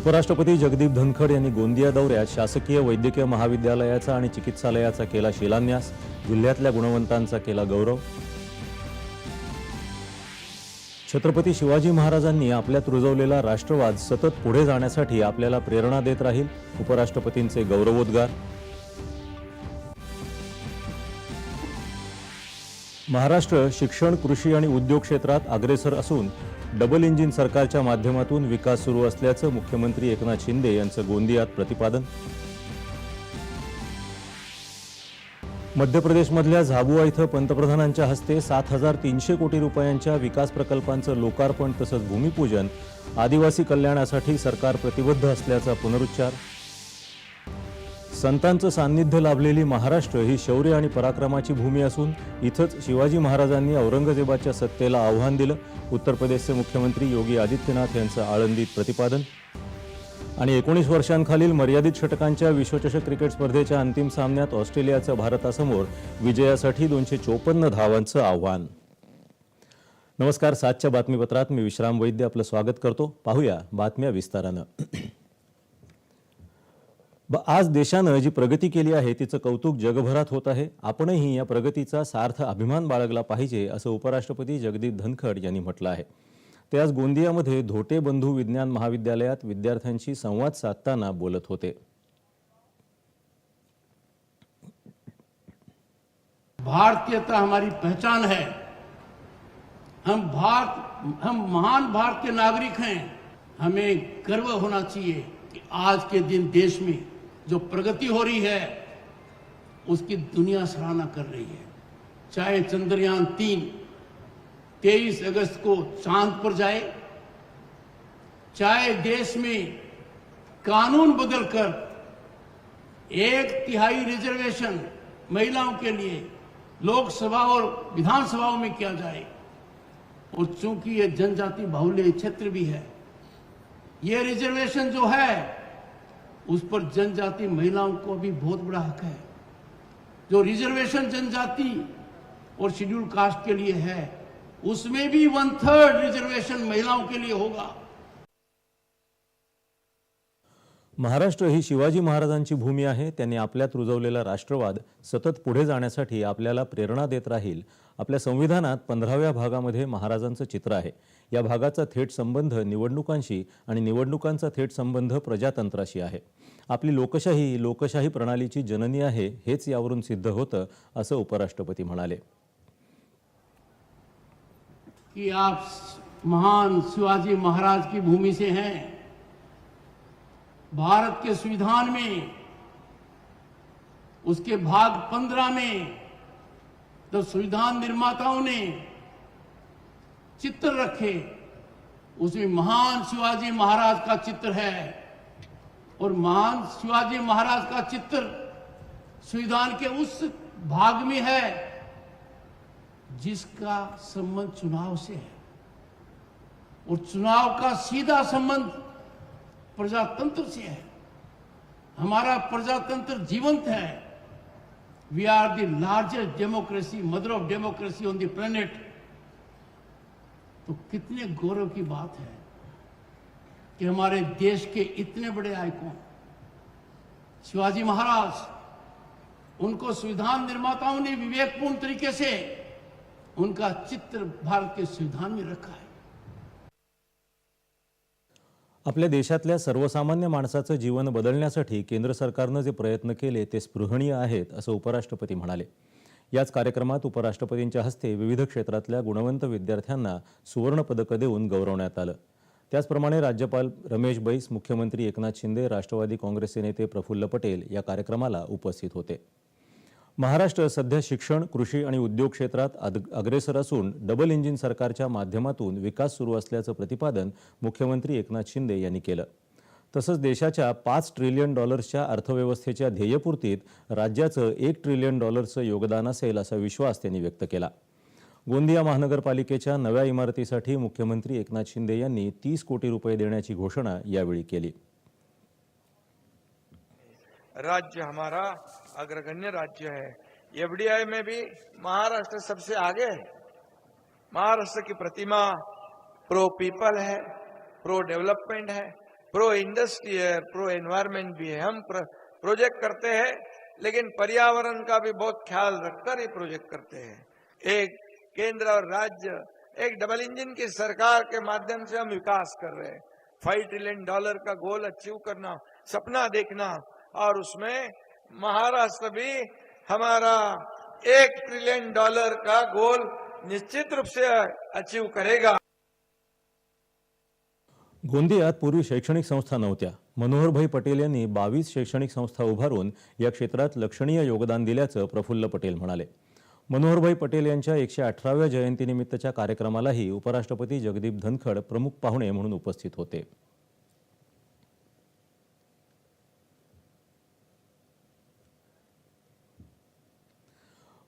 उपराष्ट्रपती जगदीप धनखड यांनी गोंदिया दौऱ्यात शासकीय वैद्यकीय महाविद्यालयाचा आणि चिकित्सालयाचा केला शिलान्यास जिल्ह्यातल्या गुणवंतांचा केला गौरव. छत्रपती शिवाजी महाराजांनी आपल्यात रुजवलेला राष्ट्रवाद सतत पुढे जाण्यासाठी आपल्याला प्रेरणा देत राहील उपराष्ट्रपतींचे गौरवोद्गार. महाराष्ट्र शिक्षण कृषी आणि उद्योग क्षेत्रात अग्रेसर असून डबल इंजिन सरकारच्या माध्यमातून विकास सुरू असल्याचं मुख्यमंत्री एकनाथ शिंदे यांचं गोंदियात प्रतिपादन. मध्य प्रदेशमधल्या झाबुआ इथं पंतप्रधानांच्या हस्ते सात हजार तीनशे कोटी रुपयांच्या विकास प्रकल्पांचं लोकार्पण तसंच भूमिपूजन आदिवासी कल्याणासाठी सरकार प्रतिबद्ध असल्याचा पुनरुच्चार. संतांचं सान्निध्य लाभलेली महाराष्ट्र ही शौर्य आणि पराक्रमाची भूमी असून इथंच शिवाजी महाराजांनी औरंगजेबाच्या सत्तेला आव्हान दिलं. उत्तर प्रदेशचे मुख्यमंत्री योगी आदित्यनाथ यांचं आळंदीत प्रतिपादन. आणि एकोणीस वर्षांखालील मर्यादित षटकांच्या विश्वचषक क्रिकेट स्पर्धेच्या अंतिम सामन्यात ऑस्ट्रेलियाचं भारतासमोर विजयासाठी दोनशे चोपन्न धावांचं आव्हान. नमस्कार सातच्या बातमीपत्रात मी विश्राम वैद्य आपलं स्वागत करतो. पाहूया बातम्या विस्तारानं. ब- आज देशानं जी प्रगती केली आहे तिचं कौतुक जगभरात होत आहे. आपणही या प्रगतीचा सार्थ अभिमान बाळगला पाहिजे असं उपराष्ट्रपती जगदीप धनखड यांनी म्हटलं आहे. ते आज गोंदियामध्ये धोटे बंधू विज्ञान महाविद्यालयात विद्यार्थ्यांशी संवाद साधताना बोलत होते. भारतीयता हमारी पहचान है। हम भारत हम महान भारत के नागरिक हैं। हमें गर्व होना चाहिए कि आज के दिन देश में जो प्रगति हो रही है, उसकी दुनिया सराहना कर रही है। चाहे चंद्रयान तीन तेईस अगस्त को चाँद पर जाए, चाहे देश में कानून बदलकर एक तिहाई रिजर्वेशन महिलाओं के लिए लोकसभा और विधानसभाओं में किया जाए, और चूँकि ये जनजाति बाहुल्य क्षेत्र भी है, ये रिजर्वेशन जो है उस पर जनजाति महिलाओं को भी बहुत बड़ा हक है। जो रिजर्वेशन जनजाति और शेड्यूल कास्ट के लिए है, उसमें भी वन थर्ड रिजर्वेशन महिलाओं के लिए होगा। महाराष्ट्र ही शिवाजी महाराजांची भूमी आहे. त्यांनी आपल्यात रुजवलेला राष्ट्रवाद सतत पुढे जाण्यासाठी आपल्याला प्रेरणा देत राहील. आपल्या संविधानात पंधराव्या भागामध्ये महाराजांचं चित्र आहे. या भागाचा थेट संबंध निवडणुकांशी आणि निवडणुकांचा थेट संबंध प्रजातंत्राशी आहे. आपली लोकशाही लोकशाही प्रणालीची जननी आहे हेच यावरून सिद्ध होतं असं उपराष्ट्रपती म्हणाले. की आप महान शिवाजी महाराज की भूमि से हैं. भारत के संविधान में, उसके भाग पंद्रह में जब संविधान निर्माताओं ने चित्र रखे। उसमें महान शिवाजी महाराज का चित्र है और महान शिवाजी महाराज का चित्र संविधान के उस भाग में है जिसका संबंध चुनाव से है। और चुनाव का सीधा संबंध प्रजातंत्र से है। हमारा प्रजातंत्र जीवंत है। We are the largest democracy mother of democracy on the planet तो कितने गौरव की बात है कि हमारे देश के इतने बड़े आइकॉन, शिवाजी महाराज, उनको संविधान निर्माताओं ने विवेकपूर्ण तरीके से उनका चित्र भारत के संविधान में रखा है। आपल्या देशातल्या सर्वसामान्य माणसाचं जीवन बदलण्यासाठी केंद्र सरकारनं जे प्रयत्न केले ते स्पृहणीय आहेत असं उपराष्ट्रपती म्हणाले. याच कार्यक्रमात उपराष्ट्रपतींच्या हस्ते विविध क्षेत्रातल्या गुणवंत विद्यार्थ्यांना सुवर्णपदकं देऊन गौरवण्यात आलं. त्याचप्रमाणे राज्यपाल रमेश बैस मुख्यमंत्री एकनाथ शिंदे राष्ट्रवादी काँग्रेसचे नेते प्रफुल्ल पटेल या कार्यक्रमाला उपस्थित होते. महाराष्ट्र सध्या शिक्षण कृषी आणि उद्योग क्षेत्रात अग्रेसर असून डबल इंजिन सरकारच्या माध्यमातून विकास सुरू असल्याचं प्रतिपादन मुख्यमंत्री एकनाथ शिंदे यांनी केलं. तसंच देशाच्या पाच ट्रिलियन डॉलर्सच्या अर्थव्यवस्थेच्या ध्येयपूर्तीत राज्याचं एक ट्रिलियन डॉलर्सचं योगदान असेल असा विश्वास त्यांनी व्यक्त केला. गोंदिया महानगरपालिकेच्या नव्या इमारतीसाठी मुख्यमंत्री एकनाथ शिंदे यांनी तीस कोटी रुपये देण्याची घोषणा यावेळी केली. राज्य हमारा अग्रगण्य राज्य है। एफडीआई में भी महाराष्ट्र सबसे आगे है। महाराष्ट्र की प्रतिमा प्रो पीपल है प्रो डेवलपमेंट है प्रो इंडस्ट्री है प्रो एनवायरमेंट भी है। हम प्र, प्रोजेक्ट करते हैं लेकिन पर्यावरण का भी बहुत ख्याल रखकर ये प्रोजेक्ट करते हैं। एक केंद्र और राज्य एक डबल इंजन की सरकार के माध्यम से हम विकास कर रहे हैं। फाइव ट्रिलियन डॉलर का गोल अचीव करना सपना देखना और उसमें महाराष्ट्र भी हमारा एक ट्रिलियन डॉलर का गोल निश्चित रूप से अचीव करेगा। गोंदियात पूर्वी शैक्षणिक संस्था नव्हत्या. मनोहरभाई पटेल यांनी बावीस शैक्षणिक संस्था उभारून या क्षेत्रात लक्षणीय योगदान दिल्याचं प्रफुल्ल पटेल म्हणाले. मनोहरभाई पटेल यांच्या एकशे अठराव्या जयंतीनिमित्तच्या कार्यक्रमालाही उपराष्ट्रपती जगदीप धनखड प्रमुख पाहुणे म्हणून उपस्थित होते.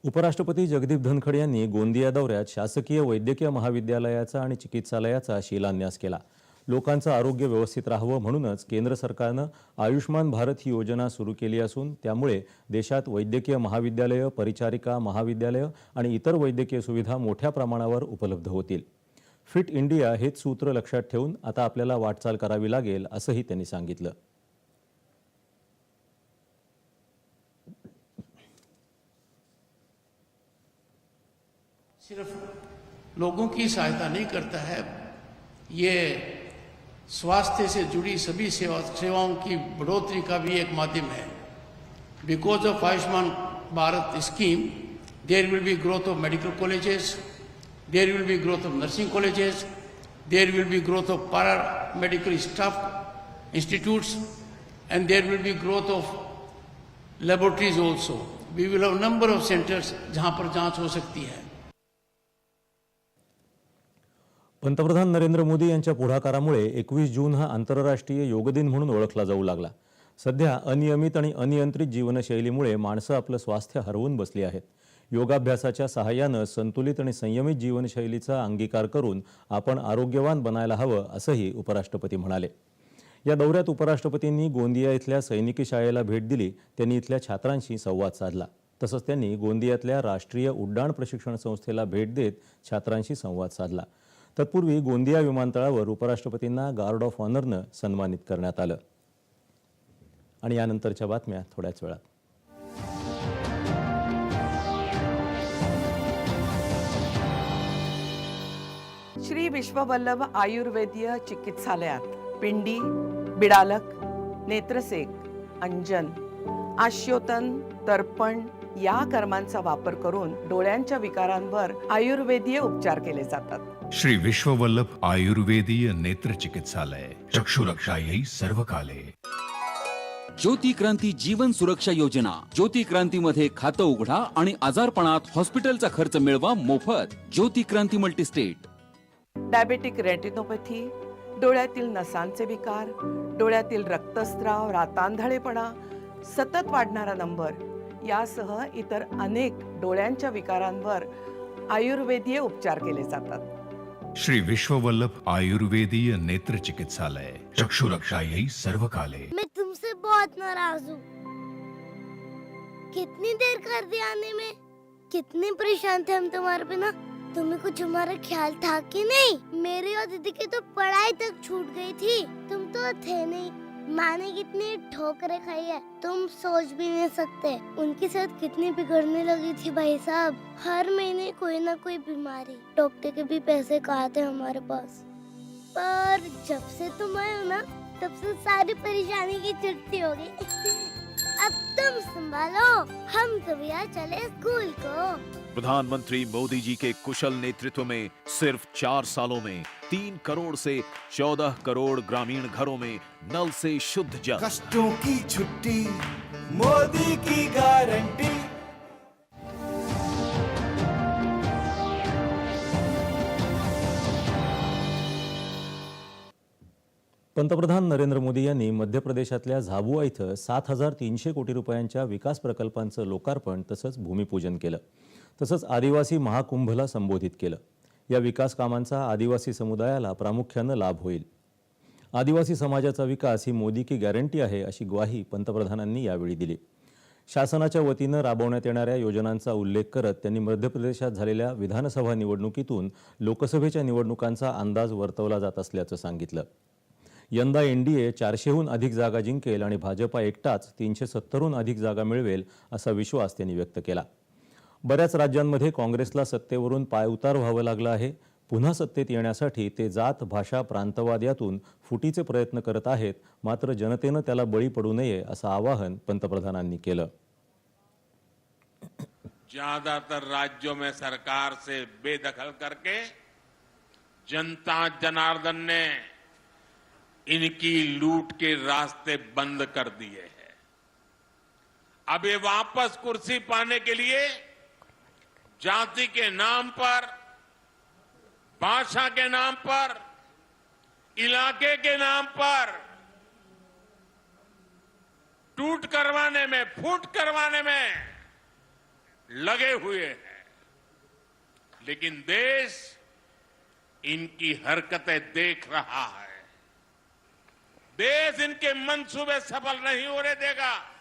उपराष्ट्रपती जगदीप धनखड यांनी गोंदिया दौऱ्यात शासकीय वैद्यकीय महाविद्यालयाचा आणि चिकित्सालयाचा शिलान्यास केला. लोकांचं आरोग्य व्यवस्थित राहावं म्हणूनच केंद्र सरकारनं आयुष्मान भारत ही योजना सुरू केली असून त्यामुळे देशात वैद्यकीय महाविद्यालयं परिचारिका महाविद्यालयं आणि इतर वैद्यकीय सुविधा मोठ्या प्रमाणावर उपलब्ध होतील. फिट इंडिया हेच सूत्र लक्षात ठेवून आता आपल्याला वाटचाल करावी लागेल असंही त्यांनी सांगितलं. सिर्फ़ लोगों की सहायता नहीं करता है, ये स्वास्थ्य से जुड़ी सभी सेवा, सेवाओं की बढ़ोतरी का भी एक माध्यम है। Because of Ayushman Bharat scheme there will be growth of medical colleges there will be growth of nursing colleges there will be growth of paramedical staff institutes and there will be growth of laboratories also we will number of centres जहाँ पर जाँच हो सकती है। पंतप्रधान नरेंद्र मोदी यांच्या पुढाकारामुळे एकवीस जून हा आंतरराष्ट्रीय योग दिन म्हणून ओळखला जाऊ लागला. सध्या अनियमित आणि अनियंत्रित जीवनशैलीमुळे माणसं आपलं स्वास्थ्य हरवून बसली आहेत. योगाभ्यासाच्या सहाय्यानं संतुलित आणि संयमित जीवनशैलीचा अंगीकार करून आपण आरोग्यवान बनायला हवं असंही उपराष्ट्रपती म्हणाले. या दौऱ्यात उपराष्ट्रपतींनी गोंदिया इथल्या सैनिकी शाळेला भेट दिली. त्यांनी इथल्या छात्रांशी संवाद साधला. तसंच त्यांनी गोंदियातल्या राष्ट्रीय उड्डाण प्रशिक्षण संस्थेला भेट देत छात्रांशी संवाद साधला. तत्पूर्वी गोंदिया विमानतळावर उपराष्ट्रपतींना गार्ड ऑफ ऑनरनं सन्मानित करण्यात आलं. आणि यानंतरच्या बातम्या थोड्याच वेळात. श्री विश्ववल्लभ आयुर्वेदीय चिकित्सालयात पिंडी बिडालक नेत्रसेक अंजन आश्योतन तर्पण या कर्मांचा वापर करून डोळ्यांच्या विकारांवर आयुर्वेदीय उपचार केले जातात. श्री विश्ववल्लभ आयुर्वेदीय नेत्र चिकित्सालय चक्षुरक्षायै सर्वकाले. ज्योती क्रांती जीवन सुरक्षा योजना ज्योती क्रांतीमध्ये खातं उघडा आणि आजारपणात हॉस्पिटलचा खर्च मिळवा मोफत. Jyoti Kranti multistate. Diabetic retinopathy डोळ्यातील नसांचे विकार डोळ्यातील रक्तस्राव रातांधळेपणा सतत वाढणारा नंबर यासह इतर अनेक डोळ्यांच्या विकारांवर आयुर्वेदीय उपचार केले जातात. श्री विश्व वल्लभ आयुर्वेदीय नेत्र चिकित्सालय चक्षु रक्षा यही सर्वकाले। मैं तुमसे बहुत नाराज़ हूँ। कितनी देर कर दी आने में? कितने परेशान थे हम तुम्हारे बिना? तुम्हें कुछ हमारा ख्याल था कि नहीं? मेरी और दीदी की तो पढ़ाई तक छूट गई थी। तुम तो थे नहीं। माँ ने कितनी ठोकरें खाई है, तुम सोच भी नहीं सकते। उनकी सेहत कितनी बिगड़ने लगी थी भाई साहब। हर महीने कोई ना कोई बीमारी। डॉक्टर के भी पैसे थे हमारे पास? पर जब से तुम आए हो ना, तब से सारी परेशानी की छुट्टी हो गई। अब तुम संभालो, हम तो भैया चले स्कूल को। प्रधानमंत्री मोदी जी के कुशल नेतृत्व में सिर्फ चार सालों में तीन करोड़ से चौदह करोड़ ग्रामीण घरों में नल से शुद्ध जल। कष्टों की छुट्टी मोदी की गारंटी। पंतप्रधान नरेंद्र मोदी यांनी मध्य प्रदेशातल्या झाबुआ इथं सात हजार तीनशे कोटी रुपयांच्या विकास प्रकल्पांचं लोकार्पण तसंच भूमिपूजन केलं. तसंच आदिवासी महाकुंभला संबोधित केलं. या विकास कामांचा आदिवासी समुदायाला प्रामुख्यानं लाभ होईल. आदिवासी समाजाचा विकास ही मोदी की गॅरंटी आहे अशी ग्वाही पंतप्रधानांनी यावेळी दिली. शासनाच्या वतीनं राबवण्यात येणाऱ्या योजनांचा उल्लेख करत त्यांनी मध्य प्रदेशात झालेल्या विधानसभा निवडणुकीतून लोकसभेच्या निवडणुकांचा अंदाज वर्तवला जात असल्याचं सांगितलं. यंदा एन डी ए चारशेहून अधिक जागा जिंकेल आणि भाजपा एकटाच तीनशे सत्तरहून अधिक जागा मिळवेल असा विश्वास त्यांनी व्यक्त केला. बऱ्याच राज्यांमध्ये काँग्रेसला सत्तेवरून पायउतार व्हावं लागलं आहे. पुन्हा सत्तेत येण्यासाठी ते जात भाषा प्रांतवाद यातून फुटीचे प्रयत्न करत आहेत. मात्र जनतेनं त्याला बळी पडू नये असं आवाहन पंतप्रधानांनी केलं. ज्यादातर राज्यों में सरकार से बेदखल करके जनता जनार्दन ने इनकी लूट के रास्ते बंद कर दिए हैं। अब ये वापस कुर्सी पाने के लिए जाति के नाम पर, भाषा के नाम पर, इलाके के नाम पर, टूट करवाने में, फूट करवाने में लगे हुए हैं। लेकिन देश इनकी हरकतें देख रहा है। देश इनके मंसूबे सफल नहीं होने देगा।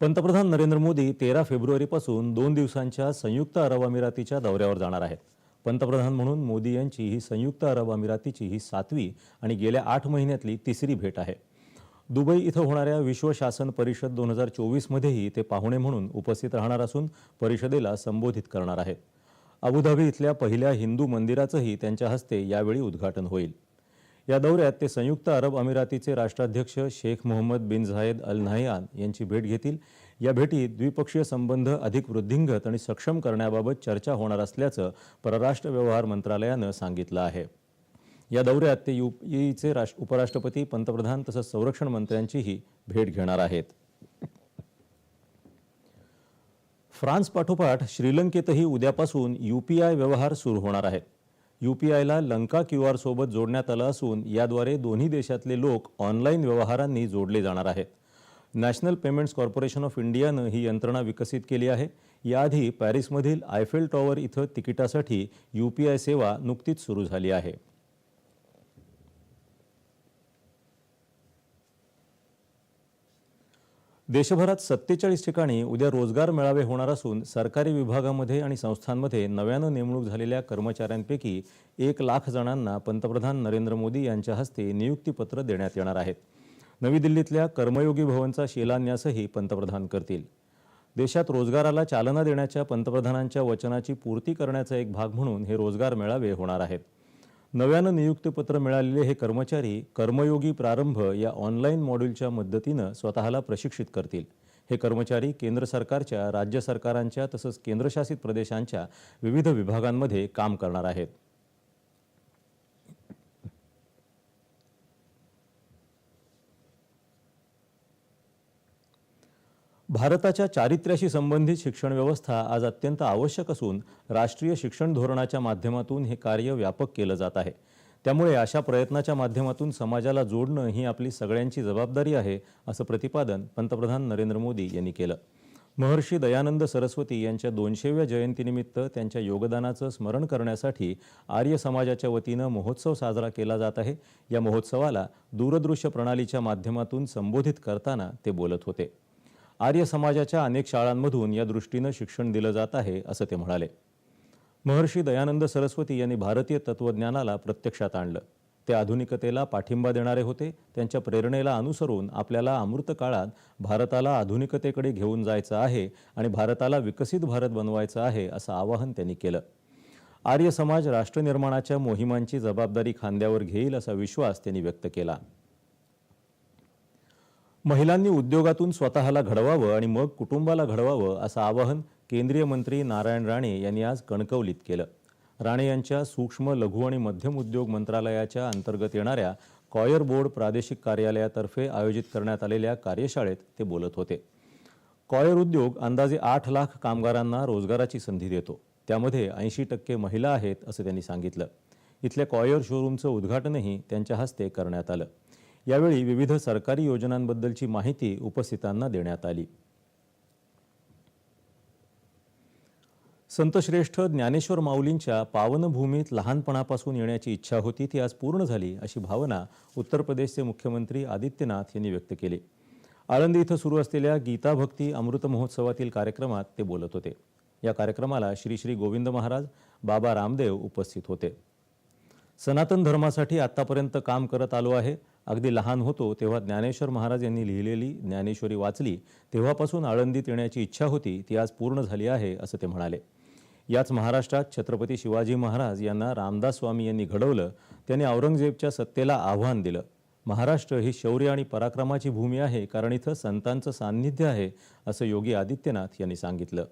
पंतप्रधान नरेंद्र मोदी तेरा फेब्रुवारीपासून दोन दिवसांच्या संयुक्त अरब अमिरातीच्या दौऱ्यावर जाणार आहेत. पंतप्रधान म्हणून मोदी यांची ही संयुक्त अरब अमिरातीची ही सातवी आणि गेल्या आठ महिन्यातली तिसरी भेट आहे. दुबई इथं होणाऱ्या विश्व शासन परिषद दोन हजार चोवीसमध्येही ते पाहुणे म्हणून उपस्थित राहणार असून परिषदेला संबोधित करणार आहेत. अबुधाबी इथल्या पहिल्या हिंदू मंदिराचंही त्यांच्या हस्ते यावेळी उद्घाटन होईल. या दौऱ्यात ते संयुक्त अरब अमिरातीचे राष्ट्राध्यक्ष Sheikh Mohammed bin Zayed Al Nahyan यांची भेट घेतील. या भेटीत द्विपक्षीय संबंध अधिक वृद्धिंगत आणि सक्षम करण्याबाबत चर्चा होणार असल्याचं परराष्ट्र व्यवहार मंत्रालयानं सांगितलं आहे. या दौऱ्यात ते युएईचे राष्ट्र उपराष्ट्रपती पंतप्रधान तसंच संरक्षण मंत्र्यांचीही भेट घेणार आहेत. फ्रान्स पाठोपाठ श्रीलंकेतही उद्यापासून यूपीआय व्यवहार सुरू होणार आहेत. यूपीआयला लंका क्यू आर सोबत जोडण्यात आलं असून याद्वारे दोन्ही देशातले लोक ऑनलाईन व्यवहारांनी जोडले जाणार आहेत. नॅशनल पेमेंट्स कॉर्पोरेशन ऑफ इंडियानं ही यंत्रणा विकसित केली आहे. याआधी पॅरिसमधील आयफेल टॉवर इथं तिकिटासाठी यू पी आय सेवा नुकतीच सुरू झाली आहे. देशभरात सत्तेचाळीस ठिकाणी उद्या रोजगार मेळावे होणार असून सरकारी विभागामध्ये आणि संस्थांमध्ये नव्यानं नेमणूक झालेल्या कर्मचाऱ्यांपैकी एक लाख जणांना पंतप्रधान नरेंद्र मोदी यांच्या हस्ते नियुक्तीपत्र देण्यात येणार आहेत. नवी दिल्लीतल्या कर्मयोगी भवनचा शिलान्यासही पंतप्रधान करतील. देशात रोजगाराला चालना देण्याच्या पंतप्रधानांच्या वचनाची पूर्ती करण्याचा एक भाग म्हणून हे रोजगार मेळावे होणार आहेत. नव्यानं नियुक्तीपत्र मिळालेले हे कर्मचारी कर्मयोगी प्रारंभ या ऑनलाईन मॉड्यूलच्या मदतीनं स्वतःला प्रशिक्षित करतील. हे कर्मचारी केंद्र सरकारच्या राज्य सरकारांच्या तसंच केंद्रशासित प्रदेशांच्या विविध विभागांमध्ये काम करणार आहेत. भारताच्या चारित्र्याशी संबंधित शिक्षण व्यवस्था आज अत्यंत आवश्यक असून राष्ट्रीय शिक्षण धोरणाच्या माध्यमातून हे कार्य व्यापक केलं जात आहे. त्यामुळे अशा प्रयत्नाच्या माध्यमातून समाजाला जोडणं ही आपली सगळ्यांची जबाबदारी आहे असं प्रतिपादन पंतप्रधान नरेंद्र मोदी यांनी केलं. महर्षी दयानंद सरस्वती यांच्या दोनशेव्या जयंतीनिमित्त त्यांच्या योगदानाचं स्मरण करण्यासाठी आर्य समाजाच्या वतीनं महोत्सव साजरा केला जात आहे. या महोत्सवाला दूरदृश्य प्रणालीच्या माध्यमातून संबोधित करताना ते बोलत होते. आर्य समाजाच्या अनेक शाळांमधून या दृष्टीनं शिक्षण दिलं जात आहे असं ते म्हणाले. महर्षी दयानंद सरस्वती यांनी भारतीय तत्त्वज्ञानाला प्रत्यक्षात आणलं. ते आधुनिकतेला पाठिंबा देणारे होते त्यांच्या प्रेरणेला अनुसरून आपल्याला अमृत काळात भारताला आधुनिकतेकडे घेऊन जायचं आहे आणि भारताला विकसित भारत बनवायचं आहे असं आवाहन त्यांनी केलं. आर्य समाज राष्ट्रनिर्माणाच्या मोहिमांची जबाबदारी खांद्यावर घेईल असा विश्वास त्यांनी व्यक्त केला. महिलांनी उद्योगातून स्वतःला घडवावं आणि मग कुटुंबाला घडवावं असं आवाहन केंद्रीय मंत्री नारायण राणे यांनी आज कणकवलीत केलं. राणे यांच्या सूक्ष्म लघु आणि मध्यम उद्योग मंत्रालयाच्या अंतर्गत येणाऱ्या कॉयर बोर्ड प्रादेशिक कार्यालयातर्फे आयोजित करण्यात आलेल्या कार्यशाळेत ते बोलत होते. कॉयर उद्योग अंदाजे आठ लाख कामगारांना रोजगाराची संधी देतो. त्यामध्ये ऐंशी टक्के महिला आहेत असं त्यांनी सांगितलं. इथल्या कॉयर शोरूमचं उद्घाटनही त्यांच्या हस्ते करण्यात आलं. यावेळी विविध सरकारी योजनांबद्दलची माहिती उपस्थितांना देण्यात आली. संतश्रेष्ठ ज्ञानेश्वर माऊलींच्या पावनभूमीत लहानपणापासून येण्याची इच्छा होती ती आज पूर्ण झाली अशी भावना उत्तर प्रदेशचे मुख्यमंत्री आदित्यनाथ यांनी व्यक्त केली. आळंदी इथं सुरू असलेल्या गीता भक्ती अमृत महोत्सवातील कार्यक्रमात ते बोलत होते. या कार्यक्रमाला श्री श्री गोविंद महाराज बाबा रामदेव उपस्थित होते. सनातन धर्मासाठी आत्तापर्यंत काम करत आलो आहे. अगदी लहान होतो तेव्हा ज्ञानेश्वर महाराज यांनी लिहिलेली ज्ञानेश्वरी वाचली. तेव्हापासून आळंदीत येण्याची इच्छा होती ती आज पूर्ण झाली आहे असं ते म्हणाले. याच महाराष्ट्रात छत्रपती शिवाजी महाराज यांना रामदास स्वामी यांनी घडवलं त्यांनी औरंगजेबच्या सत्तेला आव्हान दिलं. महाराष्ट्र ही शौर्य आणि पराक्रमाची भूमी आहे कारण इथं संतांचं सान्निध्य आहे असं योगी आदित्यनाथ यांनी सांगितलं.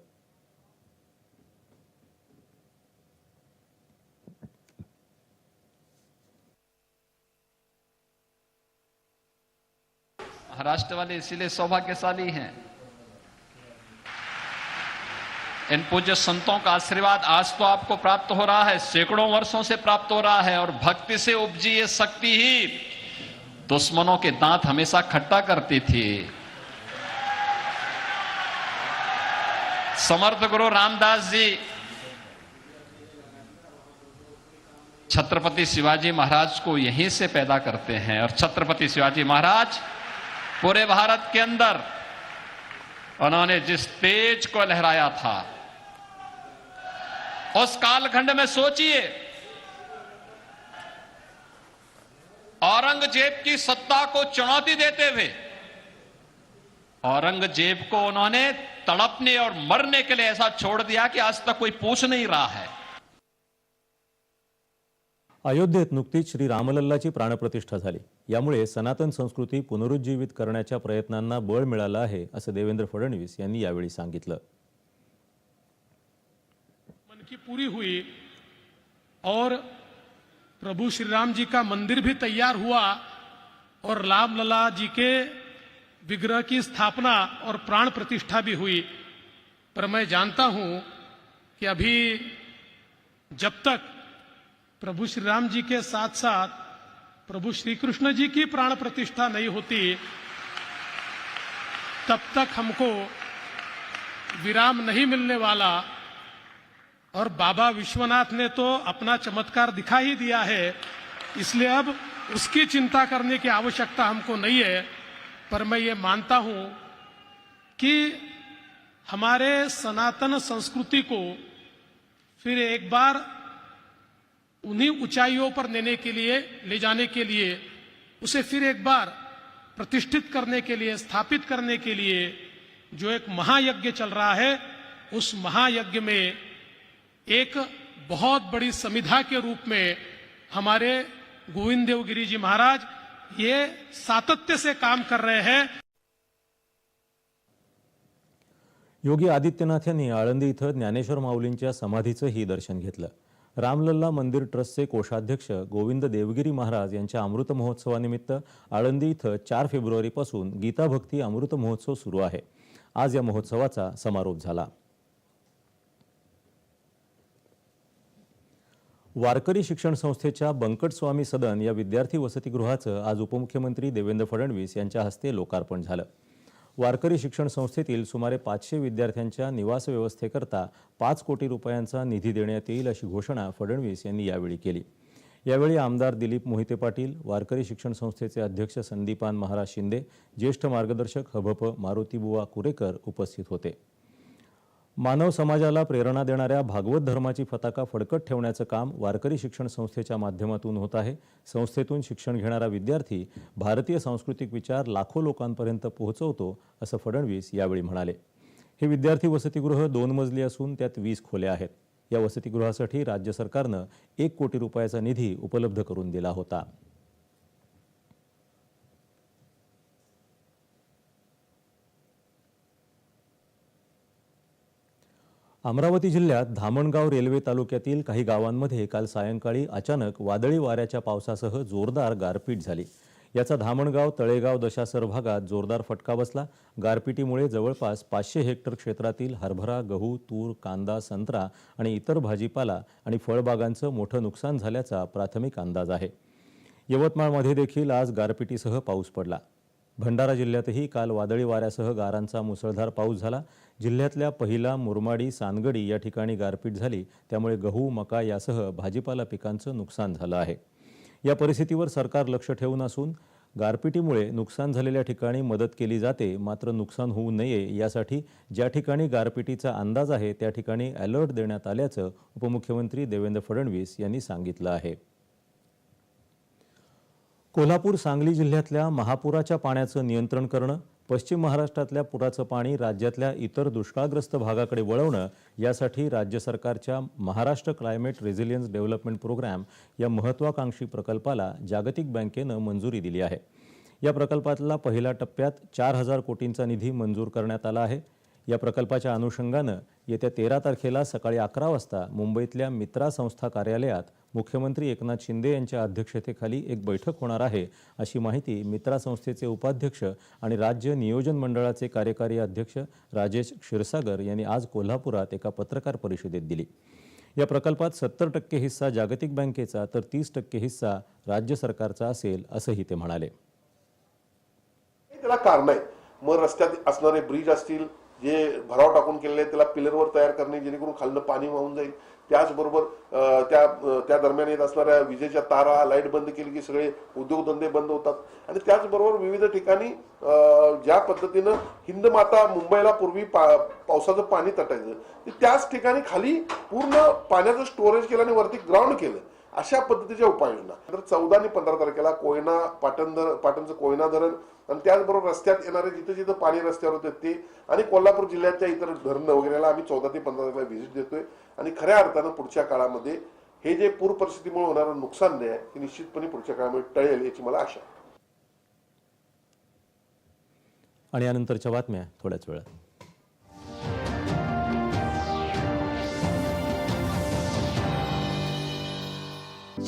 महाराष्ट्र वाले इसीलिए सौभाग्यशाली हैं। इन पूज्य संतों का आशीर्वाद आज तो आपको प्राप्त हो रहा है, सैकड़ों वर्षों से प्राप्त हो रहा है और भक्ति से उपजी ये शक्ति ही दुश्मनों के दांत हमेशा खट्टा करती थी। समर्थ गुरु रामदास जी, छत्रपति शिवाजी महाराज को यहीं से पैदा करते हैं और छत्रपति शिवाजी महाराज पूरे भारत के अंदर उन्होंने जिस तेज को लहराया था, उस कालखंड में सोचिए, औरंगज़ेब की सत्ता को चुनौती देते हुए, औरंगज़ेब को उन्होंने तड़पने और मरने के लिए ऐसा छोड़ दिया कि आज तक कोई पूछ नहीं रहा है। अयोध्येत नुकतीच श्री रामलल्लाची प्राणप्रतिष्ठा झाली. यामुळे सनातन संस्कृती पुनरुज्जीवित करण्याच्या प्रयत्नांना बळ मिळालं आहे असं देवेंद्र फडणवीस यांनी यावेळी सांगितलं. मन की पूरी हुई और प्रभु श्री राम जी का मंदिर भी तैयार हुआ और राम लला जी के विग्रह की स्थापना और प्राण प्रतिष्ठा भी हुई। पर मैं जानता हूं कि अभी जब तक प्रभु श्री राम जी के साथ साथ प्रभु श्री कृष्ण जी की प्राण प्रतिष्ठा नहीं होती, तब तक हमको विराम नहीं मिलने वाला। और बाबा विश्वनाथ ने तो अपना चमत्कार दिखा ही दिया है, इसलिए अब उसकी चिंता करने की आवश्यकता हमको नहीं है। पर मैं ये मानता हूँ कि हमारे सनातन संस्कृति को फिर एक बार उन्हीं ऊंचाइयों पर लेने के लिए ले जाने के लिए उसे फिर एक बार प्रतिष्ठित करने के लिए स्थापित करने के लिए जो एक महायज्ञ चल रहा है उस महायज्ञ में एक बहुत बड़ी समिधा के रूप में हमारे गोविंद देव गिरी जी महाराज ये सातत्य से काम कर रहे हैं। योगी आदित्यनाथ यांनी आळंदी इथं ज्ञानेश्वर माऊलींच्या समाधीचंही दर्शन घेतलं. रामलल्ला मंदिर ट्रस्टचे कोषाध्यक्ष गोविंद देवगिरी महाराज यांच्या अमृत महोत्सवानिमित्त आळंदी इथं चार फेब्रुवारीपासून गीताभक्ती अमृत महोत्सव सुरू आहे. आज या महोत्सवाचा समारोप झाला. वारकरी शिक्षण संस्थेच्या बंकटस्वामी सदन या विद्यार्थी वसतिगृहाचं आज उपमुख्यमंत्री देवेंद्र फडणवीस यांच्या हस्ते लोकार्पण झालं. वारकरी शिक्षण संस्थेतील सुमारे पाचशे विद्यार्थ्यांच्या निवास व्यवस्थेकरता पाच कोटी रुपयांचा निधी देण्यात येईल अशी घोषणा फडणवीस यांनी यावेळी केली. यावेळी आमदार दिलीप मोहिते पाटील वारकरी शिक्षण संस्थेचे अध्यक्ष संदीपान महाराज शिंदे ज्येष्ठ मार्गदर्शक हभप मारुतीबुवा कुरेकर उपस्थित होते. मानव समाजाला प्रेरणा देणाऱ्या भागवत धर्माची पताका फडकत ठेवण्याचं काम वारकरी शिक्षण संस्थेच्या माध्यमातून होत आहे. संस्थेतून शिक्षण घेणारा विद्यार्थी भारतीय सांस्कृतिक विचार लाखो लोकांपर्यंत पोहोचवतो असं फडणवीस यावेळी म्हणाले. हे विद्यार्थी वसतिगृह दोन मजली असून त्यात वीस खोल्या आहेत. या वसतिगृहासाठी राज्य सरकारनं एक कोटी रुपयाचा निधी उपलब्ध करून दिला होता. अमरावती जिल्ह्यात धामणगाव रेल्वे तालुक्यातील काही गावांमध्ये काल सायंकाळी अचानक वादळी वाऱ्याच्या पावसासह जोरदार गारपीट झाली. याचा धामणगाव तळेगाव दशासर भागात जोरदार फटका बसला. गारपिटीमुळे जवळपास पाचशे हेक्टर क्षेत्रातील हरभरा गहू तूर कांदा संत्रा आणि इतर भाजीपाला आणि फळबागांचं मोठं नुकसान झाल्याचा प्राथमिक अंदाज आहे. यवतमाळमध्ये देखील आज गारपिटीसह पाऊस पडला. भंडारा जिल्ह्यातही काल वादळी वाऱ्यासह गारांचा मुसळधार पाऊस झाला. जिल्ह्यातल्या पहिला मुरमाडी सानगडी या ठिकाणी गारपीट झाली. त्यामुळे गहू मका यासह भाजीपाला पिकांचं नुकसान झालं आहे. या परिस्थितीवर सरकार लक्ष ठेवून असून गारपिटीमुळे नुकसान झालेल्या ठिकाणी मदत केली जाते मात्र नुकसान होऊ नये यासाठी ज्या ठिकाणी गारपिटीचा अंदाज आहे त्या ठिकाणी अलर्ट देण्यात आल्याचं उपमुख्यमंत्री देवेंद्र फडणवीस यांनी सांगितलं आहे. कोल्हापूर सांगली जिल्ह्यातल्या महापुराच्या पाण्याचं नियंत्रण करणं पश्चिम महाराष्ट्रातल्या पुराचं पाणी राज्यातल्या इतर दुष्काळग्रस्त भागाकडे वळवणं यासाठी राज्य सरकारच्या Maharashtra climate resilience development programme या महत्त्वाकांक्षी प्रकल्पाला जागतिक बँकेनं मंजुरी दिली आहे. या प्रकल्पातला पहिल्या टप्प्यात चार हजार कोटींचा निधी मंजूर करण्यात आला आहे. या प्रकल्पाच्या अनुषंगानं येत्या तेरा तारखेला सकाळी अकरा वाजता मुंबईतल्या मित्रा संस्था कार्यालयात मुख्यमंत्री एकनाथ शिंदे यांच्या अध्यक्षतेखाली एक बैठक होणार आहे अशी माहिती मित्रा संस्थेचे उपाध्यक्ष आणि राज्य नियोजन मंडळाचे कार्यकारी अध्यक्ष राजेश क्षीरसागर यांनी आज कोल्हापुरात एका पत्रकार परिषदेत दिली. या प्रकल्पात सत्तर टक्के हिस्सा जागतिक बँकेचा तर तीस टक्के हिस्सा राज्य सरकारचा असेल असंही ते म्हणाले. त्याला कारण आहे. मग रस्त्यात असणारे ब्रिज असतील जे भराव टाकून केलेले त्याला पिलरवर तयार करणे जेणेकरून खालनं पाणी वाहून जाईल. त्याचबरोबर त्या त्या दरम्यान येत असणाऱ्या विजेच्या तारा लाइट बंद केली की सगळे उद्योगधंदे बंद होतात. आणि त्याचबरोबर विविध ठिकाणी ज्या पद्धतीनं हिंदमाता मुंबईला पूर्वी पा पावसाचं पाणी तटायचं त्याच ठिकाणी खाली पूर्ण पाण्याचं स्टोरेज केलं आणि वरती ग्राउंड केलं. अशा पद्धतीच्या उपाययोजना. तर चौदा आणि पंधरा तारखेला कोयना पाटण धरण पाटणचं कोयना धरण आणि त्याचबरोबर रस्त्यात येणारे जिथे जिथे पाणी रस्त्यावर होते ते आणि कोल्हापूर जिल्ह्याच्या इतर धरणं वगैरेला आम्ही चौदा ते पंधरा तारखेला व्हिजिट देतोय. आणि खऱ्या अर्थानं पुढच्या काळामध्ये हे जे पूर परिस्थितीमुळे होणारं नुकसान जे आहे ते निश्चितपणे पुढच्या काळामध्ये टळेल याची मला आशा आहे. आणि यानंतरच्या बातम्या थोड्याच वेळात.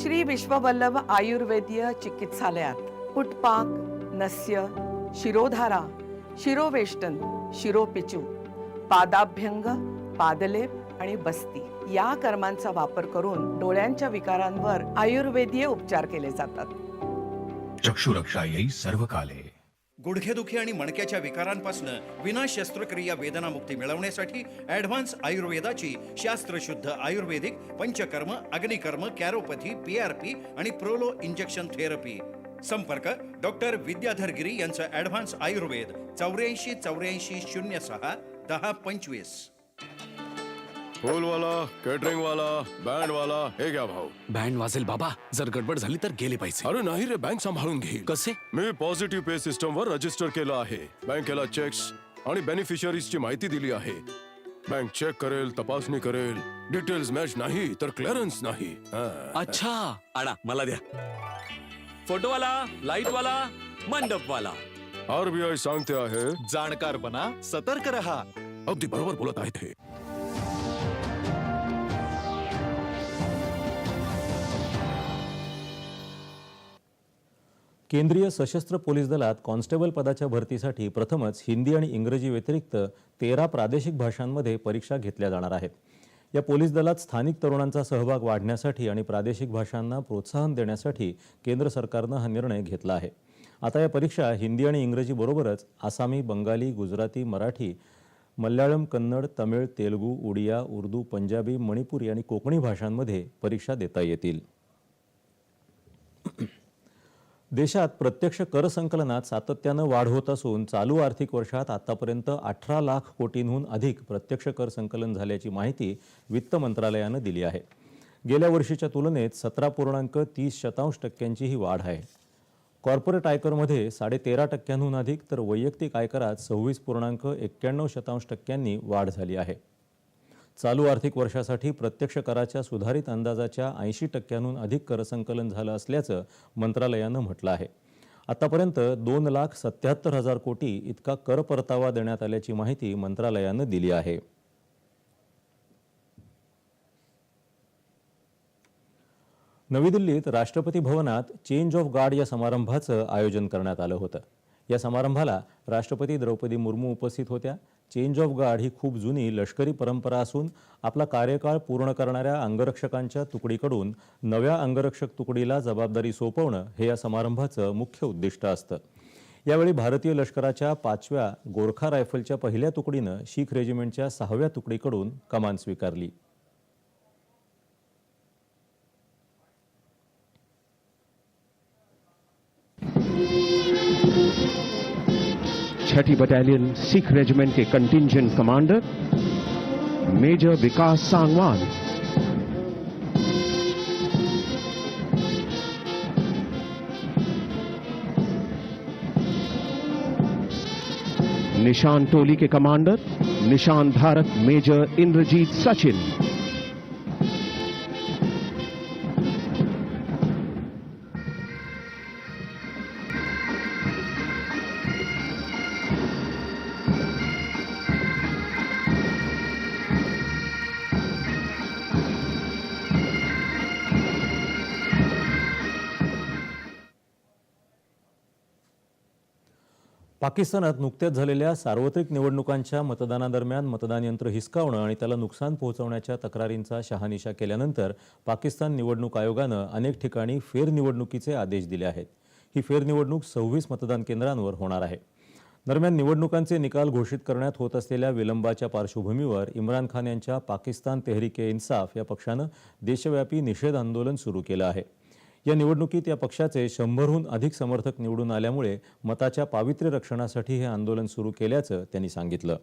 श्री विश्ववल्लभ आयुर्वेदीय चिकित्सालयात पुटपाक नस्य शिरोधारा शिरोवेष्टन शिरोपिचू पादाभ्यंग पादलेप आणि बस्ती या कर्मांचा वापर करून डोळ्यांच्या विकारांवर आयुर्वेदीय उपचार केले जातात. चक्षुरक्षा येई सर्व काले गुडघेदुखी आणि मणक्याच्या विकारांपासून विना शस्त्रक्रिया वेदनामुक्ती मिळवण्यासाठी ॲडव्हान्स आयुर्वेदाची शास्त्रशुद्ध आयुर्वेदिक पंचकर्म अग्निकर्म कॅरोपॅथी पीआरपी आणि प्रोलो इंजेक्शन थेरपी. संपर्क डॉक्टर विद्याधर गिरी यांचं ॲडव्हान्स आयुर्वेद चौऱ्याऐंशी चौऱ्याऐंशी शून्य सहा दहा पंचवीस. फूलवाला केटरिंग वाला बँड वाला हे घ्या भाऊ. बँड वाजेल बाबा. जर गडबड झाली तर गेले पैसे. अरे नाही रे बँक सांभाळून घेईल कसे? मी पॉझिटिव्ह पे सिस्टम वर रजिस्टर केलं आहे. बँकेला चेक्स आणि बेनिफिशरीज ची माहिती दिली आहे. बँक चेक करेल तपासणी करेल. डिटेल्स मॅच नाही तर क्लिअरन्स नाही. अच्छा. आणा मला द्या. फोटोवाला लाईटवाला मंडपवाला. आरबीआय सांगते आहे. जाणकार बना सतर्क रहा. अगदी बरोबर बोलत आहेत हे. केंद्रीय सशस्त्र पोलीस दलात कॉन्स्टेबल पदाच्या भरतीसाठी प्रथमच हिंदी आणि इंग्रजी व्यतिरिक्त तेरा प्रादेशिक भाषांमध्ये परीक्षा घेतल्या जाणार आहेत. या पोलीस दलात स्थानिक तरुणांचा सहभाग वाढण्यासाठी आणि प्रादेशिक भाषांना प्रोत्साहन देण्यासाठी केंद्र सरकारनं हा निर्णय घेतला आहे. आता या परीक्षा हिंदी आणि इंग्रजी बरोबरच आसामी बंगाली गुजराती मराठी मल्याळम कन्नड तमिळ तेलुगू उडिया उर्दू पंजाबी मणिपुरी आणि कोकणी भाषांमध्ये परीक्षा देता येतील. देशात प्रत्यक्ष कर संकलनात सातत्यानं वाढ होत असून चालू आर्थिक वर्षात आतापर्यंत अठरा लाख कोटींहून अधिक प्रत्यक्ष कर संकलन झाल्याची माहिती वित्त मंत्रालयानं दिली आहे. गेल्या वर्षीच्या तुलनेत सतरा पूर्णांक तीस शतांश टक्क्यांची ही वाढ आहे. कॉर्पोरेट आयकरमध्ये साडेतेरा टक्क्यांहून अधिक तर वैयक्तिक आयकरात सव्वीस पूर्णांक एक्क्याण्णव शतांश टक्क्यांनी वाढ झाली आहे. चालू आर्थिक वर्षासाठी प्रत्यक्ष कराच्या सुधारित अंदाजाच्या ऐंशी टक्क्यांहून अधिक करसंकलन झालं असल्याचं मंत्रालयानं म्हटलं आहे. आतापर्यंत दोन लाख सत्याहत्तर हजार कोटी इतका कर परतावा देण्यात आल्याची माहिती मंत्रालयानं दिली आहे. नवी दिल्लीत राष्ट्रपती भवनात चेंज ऑफ गार्ड या समारंभाचं आयोजन करण्यात आलं होतं. या समारंभाला राष्ट्रपती द्रौपदी मुर्मू उपस्थित होत्या. चेंज ऑफ गार्ड ही खूप जुनी लष्करी परंपरा असून आपला कार्यकाळ पूर्ण करणाऱ्या अंगरक्षकांच्या तुकडीकडून नव्या अंगरक्षक तुकडीला जबाबदारी सोपवणं हे या समारंभाचं मुख्य उद्दिष्ट असतं. यावेळी भारतीय लष्कराच्या पाचव्या गोरखा रायफलच्या पहिल्या तुकडीनं शीख रेजिमेंटच्या सहाव्या तुकडीकडून कमान स्वीकारली. छठी बटालियन सिख रेजिमेंट के contingent commander major Vikas Sangwan निशान टोली के कमांडर निशान धारक मेजर इंद्रजीत सचिन पाकिस्तानात नुकत्याच झालेल्या सार्वत्रिक निवडणुकांच्या मतदानादरम्यान मतदान यंत्र हिसकावणं आणि त्याला नुकसान पोहोचवण्याच्या तक्रारींचा शहानिशा केल्यानंतर पाकिस्तान निवडणूक आयोगानं अनेक ठिकाणी फेरनिवडणुकीचे आदेश दिले आहेत. ही फेरनिवडणूक सव्वीस मतदान केंद्रांवर होणार आहे. दरम्यान निवडणुकांचे निकाल घोषित करण्यात होत असलेल्या विलंबाच्या पार्श्वभूमीवर इम्रान खान यांच्या पाकिस्तान तेहरीके इन्साफ या पक्षानं देशव्यापी निषेध आंदोलन सुरू केलं आहे. या निवडणुकीत या पक्षाचे शंभरहून अधिक समर्थक निवडून आल्यामुळे मताच्या पावित्र्य रक्षणासाठी हे आंदोलन सुरू केल्याचं त्यांनी सांगितलं.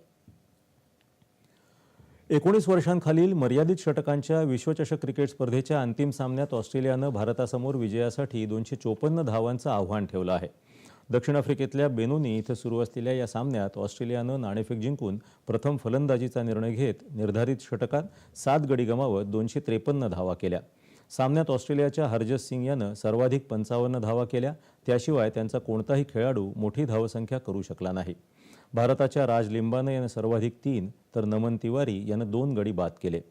एकोणीस वर्षांखालील मर्यादित षटकांच्या विश्वचषक क्रिकेट स्पर्धेच्या अंतिम सामन्यात ऑस्ट्रेलियानं भारतासमोर विजयासाठी दोनशे चोपन्न धावांचं आव्हान ठेवलं आहे. दक्षिण आफ्रिकेतल्या बेनोनी इथं सुरू असलेल्या या सामन्यात ऑस्ट्रेलियानं नाणेफेक जिंकून प्रथम फलंदाजीचा निर्णय घेत निर्धारित षटकात सात गडी गमावत दोनशे त्रेपन्न धावा केल्या. सामन्यात ऑस्ट्रेलियाच्या हरजस सिंग यानं सर्वाधिक पंचावन्न धावा केल्या. त्याशिवाय त्यांचा कोणताही खेळाडू मोठी धावसंख्या करू शकला नाही. भारताच्या राज लिंबानं यानं सर्वाधिक तीन तर नमन तिवारी यानं दोन गडी बाद केले.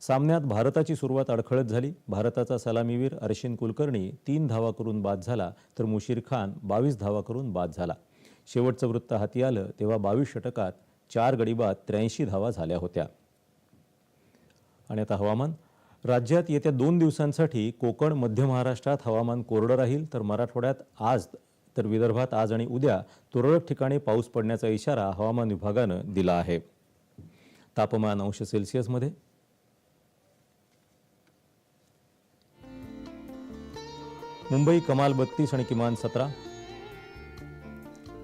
सामन्यात भारताची सुरुवात अडखळत झाली. भारताचा सलामीवीर अर्शिन कुलकर्णी तीन धावा करून बाद झाला तर मुशीर खान बावीस धावा करून बाद झाला. शेवटचं वृत्त हाती आलं तेव्हा बावीस षटकात चार गडी बाद त्र्याऐंशी धावा झाल्या होत्या. आणि आता हवामान. राज्यात येत्या दोन दिवसांसाठी कोकण मध्य महाराष्ट्रात हवामान कोरडं राहील तर मराठवाड्यात आज तर विदर्भात आज आणि उद्या तुरळक ठिकाणी पाऊस पडण्याचा इशारा हवामान विभागानं दिला आहे. तापमान अंश सेल्सिअसमध्ये मुंबई कमाल बत्तीस आणि किमान सतरा.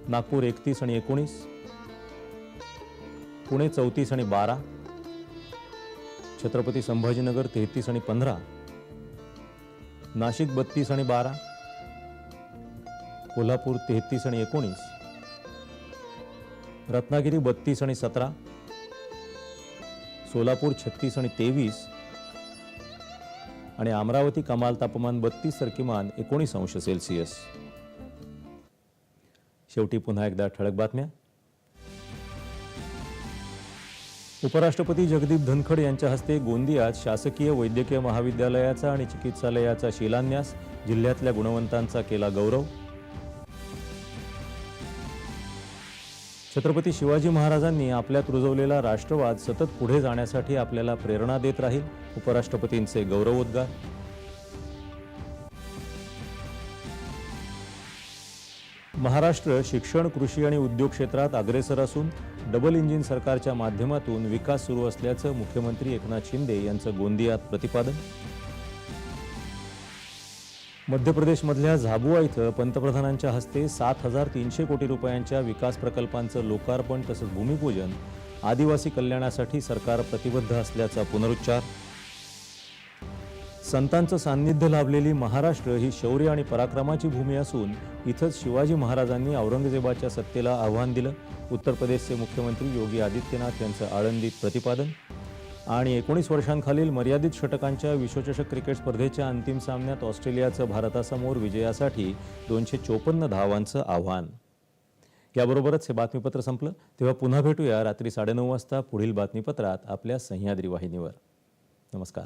नागपूर एकतीस आणि एकोणीस. पुणे चौतीस आणि बारा. छत्रपती संभाजीनगर तेहतीस आणि पंधरा नाशिक बत्तीस आणि बारा कोल्हापूर तेहतीस आणि एकोणीस रत्नागिरी बत्तीस आणि सतरा सोलापूर छत्तीस आणि तेवीस आणि अमरावती कमाल तापमान बत्तीस तर किमान एकोणीस अंश सेल्सिअस. शेवटी पुन्हा एकदा ठळक बातम्या. उपराष्ट्रपती जगदीप धनखड यांच्या हस्ते गोंदियात शासकीय वैद्यकीय महाविद्यालयाचा आणि चिकित्सालयाचा शिलान्यास जिल्ह्यातल्या गुणवंतांचा केला गौरव. छत्रपती शिवाजी महाराजांनी आपल्यात रुजवलेला राष्ट्रवाद सतत पुढे जाण्यासाठी आपल्याला प्रेरणा देत राहील. उपराष्ट्रपतींचे गौरवोद्गार. महाराष्ट्र शिक्षण कृषी आणि उद्योग क्षेत्रात अग्रेसर असून डबल इंजिन सरकारच्या माध्यमातून विकास सुरू असल्याचं मुख्यमंत्री एकनाथ शिंदे यांचं गोंदियात प्रतिपादन. मध्य प्रदेशमधल्या झाबुआ इथं पंतप्रधानांच्या हस्ते सात हजार तीनशे कोटी रुपयांच्या विकास प्रकल्पांचं लोकार्पण तसंच भूमिपूजन आदिवासी कल्याणासाठी सरकार प्रतिबद्ध असल्याचा पुनरुच्चार. संतांचं सान्निध्य लाभलेली महाराष्ट्र ही शौर्य आणि पराक्रमाची भूमी असून इथंच शिवाजी महाराजांनी औरंगजेबाच्या सत्तेला आव्हान दिलं. उत्तर प्रदेशचे मुख्यमंत्री योगी आदित्यनाथ यांचं आळंदीत प्रतिपादन. आणि एकोणीस वर्षांखालील मर्यादित षटकांच्या विश्वचषक क्रिकेट स्पर्धेच्या अंतिम सामन्यात ऑस्ट्रेलियाचं भारतासमोर विजयासाठी दोनशे चोपन्न धावांचं आव्हान. याबरोबरच हे बातमीपत्र संपलं. तेव्हा पुन्हा भेटूया रात्री साडेनऊ वाजता पुढील बातमीपत्रात आपल्या सह्याद्री वाहिनीवर. नमस्कार.